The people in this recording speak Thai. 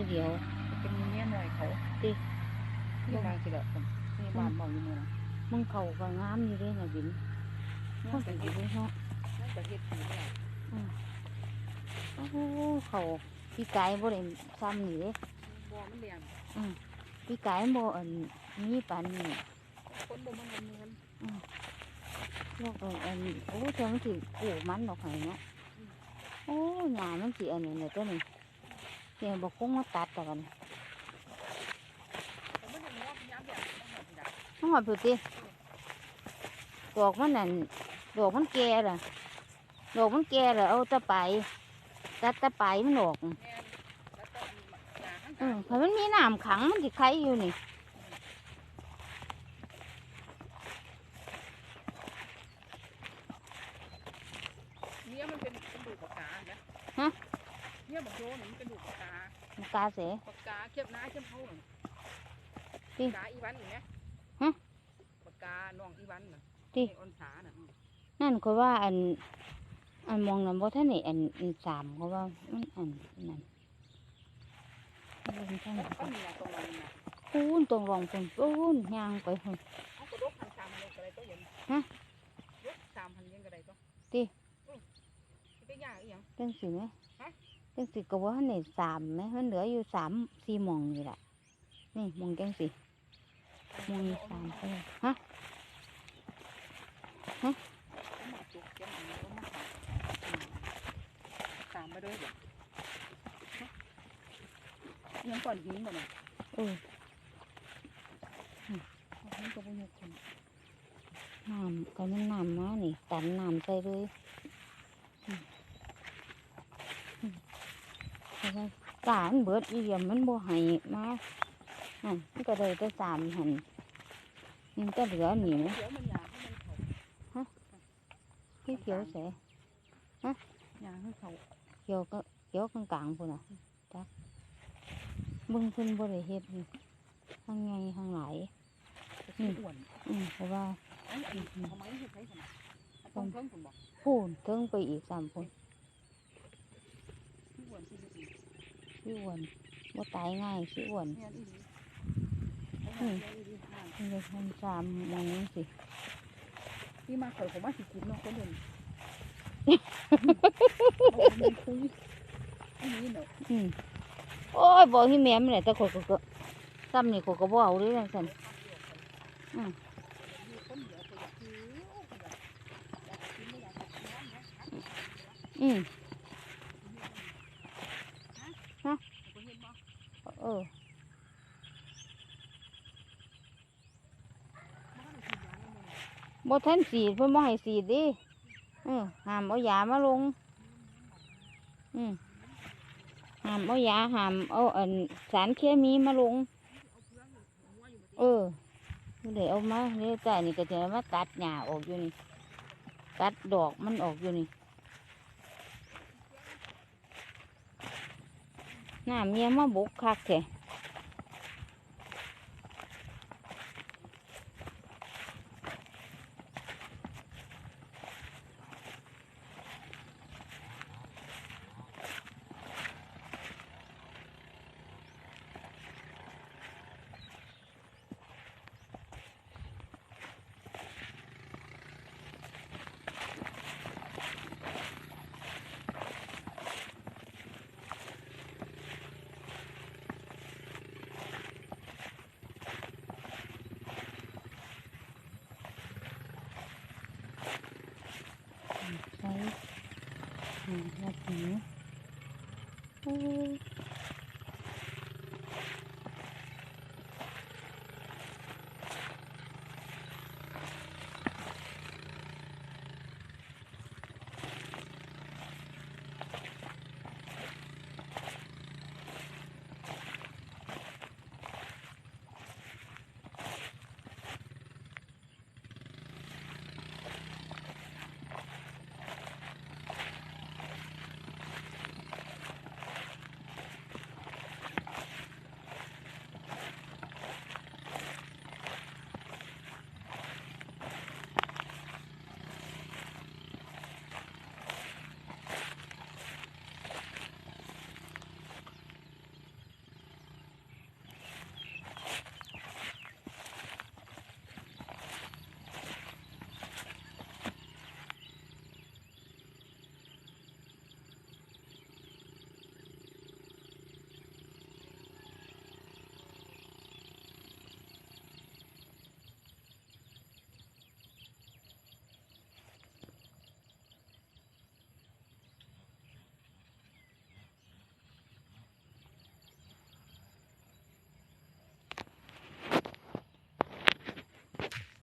ผู้เดียว เป็นเมียหน่อยเขาติที่บางสิละผมนี่บ้านเมาอยู่เมืองมึงเขาก็งามอยู่เด้น่ะบินน่าเขาจะเป็นเฮ็ดอยู่เนาะน่าจะเฮ็ดดีแหละโอ้โหเขาพี่ไก่บ่ได้ซ้ำนี่เด้บ่มันเรียนพี่ไก่บ่อันมีปานนี้คนบ่มันเงินเงินโลกอันอันโอ้เจ้ามันสิกู้มันดอกไห้เนาะโอ้หญ้ามันสิอันนี้เนี่ยตัวนี้ เดี๋ยวบอกคงมาตัดแต่กันแต่มันยังงอกย้ำแบบมันหมดจ้ะน้องหอดผู้ติดอกมันนั่นดอกมันแก่ล่ะดอกมันแก่ล่ะเอาแตะไปตัดแตะไปมันออกแม่นแล้วก็ยาข้างอืกามงเพราะมันมีน้ำขังมันสิไข่อยู่นี่เนี่ยมันเป็นกระดูกปากกาเนี่ยเนี่ ยบอกโยนมันกระดูกปากกามันกาเสปากกาเขียบน้าเขียบเท้าปากกาอีวันอย่างเงี้ยฮะปากกาน้องอีวันน่ะติอ่อนสาน่ะนั่นเขาว่าอัน อันมองนั่นบ่ท่านนี่อันอันสามเขาว่ามันอันนั่นมันเป็นจังก็มีนะตรงนั้นน่ะปูนตรงรองปูนปูนยางไปหุ่นเอากระดกพันสามพันก็ได้ก็เห็นฮะยกสามพันยังก็ได้ก็ติอืมไปยากอีหยังจังสิไหม จังสิก็ว่าท่านนี่สามไหมมันเหลืออยู่สามสี่หมองนี่แหละนี่หมองจังสิหมองนี่สามไปเลยฮะเอามาจุกเขียนอันนี้เอามาฝากอืมตามไปด้วยเดี๋ยวฮะยังก่อนหินบ่เนี่ยเออเอาหินก็บ่ยกขึ้นน้ำก็มันน้ำมานี่ตันน้ำใส่เลยอืมอืมเพ ราะว่าตามันเบิดอีเดียมมันบ่ให้มาอันมันก็เลยได้สามหันมันก็เหลือหนีไหมเดี๋ยวมันยางให้มันเขาที่เขียวแสยางให้เขาเขียวก็เขียวกลางๆพุ่นน่ะจ้ะเบึงเพิ่นบ่ได้เฮ็ดนี่ข้างไงข้างหลายจะขี้อ้วนอืมเพราะว่าอันนี้ทำไมเฮ็ดให้ขนาดต้องเพิ่มผมบอกพูนเทิงไปอีกสามคน ขี้อ้วนขี้ดี สิอ้วนบ่ตายง่ายสิอ้วนเนี่ยอีหลีเอามาเดี๋ยวอีหลีอ่านมันจะทำสามหมองนี้สิที่มาข่อยผมว่าสิกินเนาะคนเดินเอาไปคุยอันนี้เนาะอืมโอ้ยบอกที่แม่มันแหละแต่ขอยก็ก็ซ้ำนี่ขอยก็บ่เอาเลยจังซั่นอืมอยู่คนเดียวก็อยากหิวก็อยากอยากกินไม่อยากกินน้ำเนาะอืม ฮะบ่เห็นบ่ เออบ่ทันสีดเพิ่นบ่ให้สีดดิเออห้ามเอายามาลง อืมห้ามเอายาห้ามเอาอันสารเคมีมาลง เออเดี๋ยวเอามาเดี๋ยวแต่นี่ก็จะมาตัดหญ้าออกอยู่นี่ ตัดดอกมันออกอยู่นี่ น้าเมียมาบุกคักแท้ ใช้หญ้าหูโอ้ย